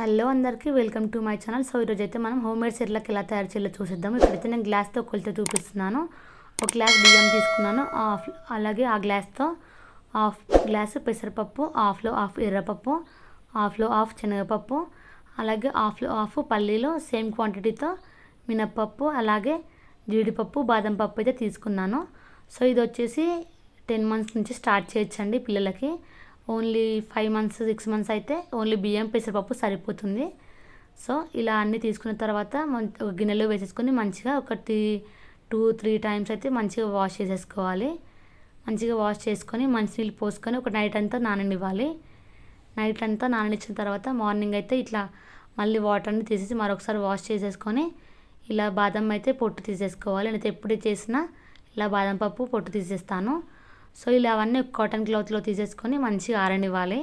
Hello అందరికీ welcome to my channel. So ఈరోజు అయితే మనం హోమ్ మేడ్ సెర్లాక్ ఎలా తయారు చేయాలో చూసిద్దాం. ఇక్కడైతే నేను గ్లాస్తో కొలత చూపిస్తున్నాను. ఒక గ్లాస్ బియ్యం తీసుకున్నాను. హాఫ్ అలాగే ఆ గ్లాస్తో హాఫ్ గ్లాస్ పెసరపప్పు హాఫ్లో హాఫ్ ఎర్రపప్పు హాఫ్లో హాఫ్ శనగపప్పు అలాగే హాఫ్లో హాఫ్ పల్లీలు సేమ్ క్వాంటిటీతో మినప్పప్పు అలాగే జీడిపప్పు బాదం పప్పు అయితే తీసుకున్నాను. సో ఇది వచ్చేసి టెన్ మంత్స్ నుంచి స్టార్ట్ చేయొచ్చండి పిల్లలకి. Only five months six months అయితే ఓన్లీ బియ్యం పెసరపప్పు సరిపోతుంది. సో ఇలా అన్నీ తీసుకున్న తర్వాత ఒక గిన్నెలో వేసేసుకొని మంచిగా ఒకటి టూ త్రీ టైమ్స్ అయితే మంచిగా వాష్ చేసేసుకోవాలి. మంచిగా వాష్ చేసుకొని మంచినీళ్ళు పోసుకొని ఒక నైట్ అంతా నాననివ్వాలి. నైట్ అంతా నాననిచ్చిన తర్వాత మార్నింగ్ అయితే ఇట్లా మళ్ళీ వాటర్ని తీసేసి మరొకసారి వాష్ చేసేసుకొని ఇలా బాదం అయితే పొట్టు తీసేసుకోవాలి. నేనైతే ఎప్పుడు చేసినా ఇలా బాదం పప్పు పొట్టు తీసేస్తాను. సో ఇలా అవన్నీ కాటన్ క్లాత్లో తీసేసుకొని మంచిగా ఆరనివ్వాలి.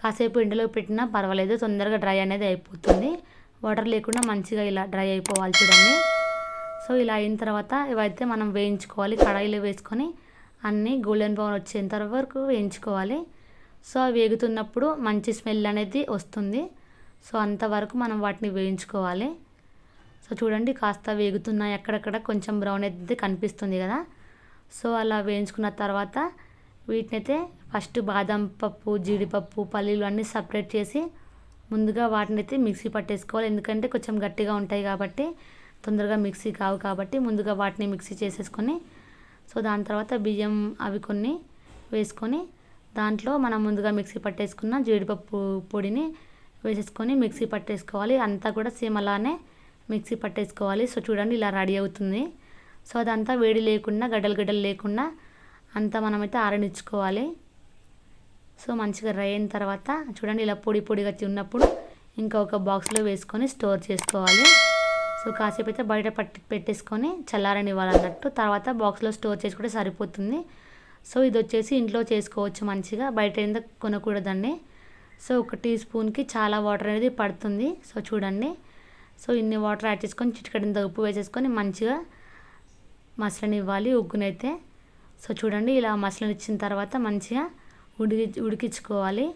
కాసేపు ఎండలో పెట్టినా పర్వాలేదు తొందరగా డ్రై అనేది అయిపోతుంది. వాటర్ లేకుండా మంచిగా ఇలా డ్రై అయిపోవాలి చూడండి. సో ఇలా అయిన తర్వాత ఇవైతే మనం వేయించుకోవాలి. కడాయిలో వేసుకొని అన్నీ గోల్డెన్ బ్రౌన్ వచ్చేంత వరకు వేయించుకోవాలి. సో అవి వేగుతున్నప్పుడు మంచి స్మెల్ అనేది వస్తుంది. సో అంతవరకు మనం వాటిని వేయించుకోవాలి. సో చూడండి కాస్త వేగుతున్నాయి. అక్కడక్కడ కొంచెం బ్రౌన్ అయితే కనిపిస్తుంది కదా. సో అలా వేయించుకున్న తర్వాత వీటినైతే ఫస్ట్ బాదం పప్పు జీడిపప్పు పల్లీలు అన్నీ సపరేట్ చేసి ముందుగా వాటిని అయితే మిక్సీ పట్టేసుకోవాలి. ఎందుకంటే కొంచెం గట్టిగా ఉంటాయి కాబట్టి తొందరగా మిక్సీ కావు కాబట్టి ముందుగా వాటిని మిక్సీ చేసేసుకొని సో దాని తర్వాత బియ్యం అవి కొన్ని వేసుకొని దాంట్లో మనం ముందుగా మిక్సీ పట్టేసుకున్న జీడిపప్పు పొడిని వేసేసుకొని మిక్సీ పట్టేసుకోవాలి. అంతా కూడా సేమ్ అలానే మిక్సీ పట్టేసుకోవాలి. సో చూడండి ఇలా రెడీ అవుతుంది. సో అదంతా వేడి లేకుండా గడ్డలు గడ్డలు లేకుండా అంతా మనమైతే ఆరనిచ్చుకోవాలి. సో మంచిగా డ్రై అయిన తర్వాత చూడండి ఇలా పొడి పొడిగా ఉన్నప్పుడు ఇంకా ఒక బాక్స్లో వేసుకొని స్టోర్ చేసుకోవాలి. సో కాసేపు అయితే బయట పట్టి పెట్టేసుకొని చల్లారనివ్వాలన్నట్టు తర్వాత బాక్స్లో స్టోర్ చేసుకుంటే సరిపోతుంది. సో ఇది వచ్చేసి ఇంట్లో చేసుకోవచ్చు మంచిగా బయట ఏందో కొనకూడదండి. సో ఒక టీ స్పూన్కి చాలా వాటర్ అనేది పడుతుంది. సో చూడండి. సో ఇన్ని వాటర్ యాడ్ చేసుకొని చిటికడింత ఉప్పు వేసేసుకొని మంచిగా మసలనివ్వాలి ఉగ్గునైతే. సో చూడండి ఇలా మసలనిచ్చిన తర్వాత మంచిగా ఉడికి ఉడికించుకోవాలి.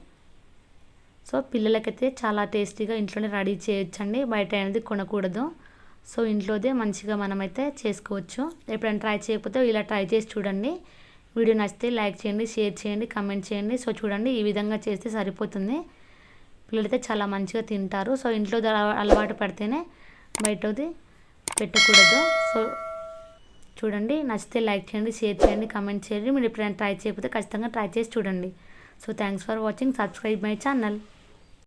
సో పిల్లలకైతే చాలా టేస్టీగా ఇంట్లోనే రెడీ చేయొచ్చండి. బయట అనేది కొనకూడదు. సో ఇంట్లోదే మంచిగా మనమైతే చేసుకోవచ్చు. ఎప్పుడైనా ట్రై చేయకపోతే ఇలా ట్రై చేసి చూడండి. వీడియో నచ్చితే లైక్ చేయండి షేర్ చేయండి కమెంట్ చేయండి. సో చూడండి ఈ విధంగా చేస్తే సరిపోతుంది. పిల్లలైతే చాలా మంచిగా తింటారు. సో ఇంట్లో అలవాటు పడితేనే బయటది పెట్టకూడదు. సో చూడండి. నచ్చితే లైక్ చేయండి షేర్ చేయండి కమెంట్ చేయండి. మీరు ఎప్పుడైనా ట్రై చేయకపోతే ఖచ్చితంగా ట్రై చేసి చూడండి. So thanks for watching. Subscribe my channel.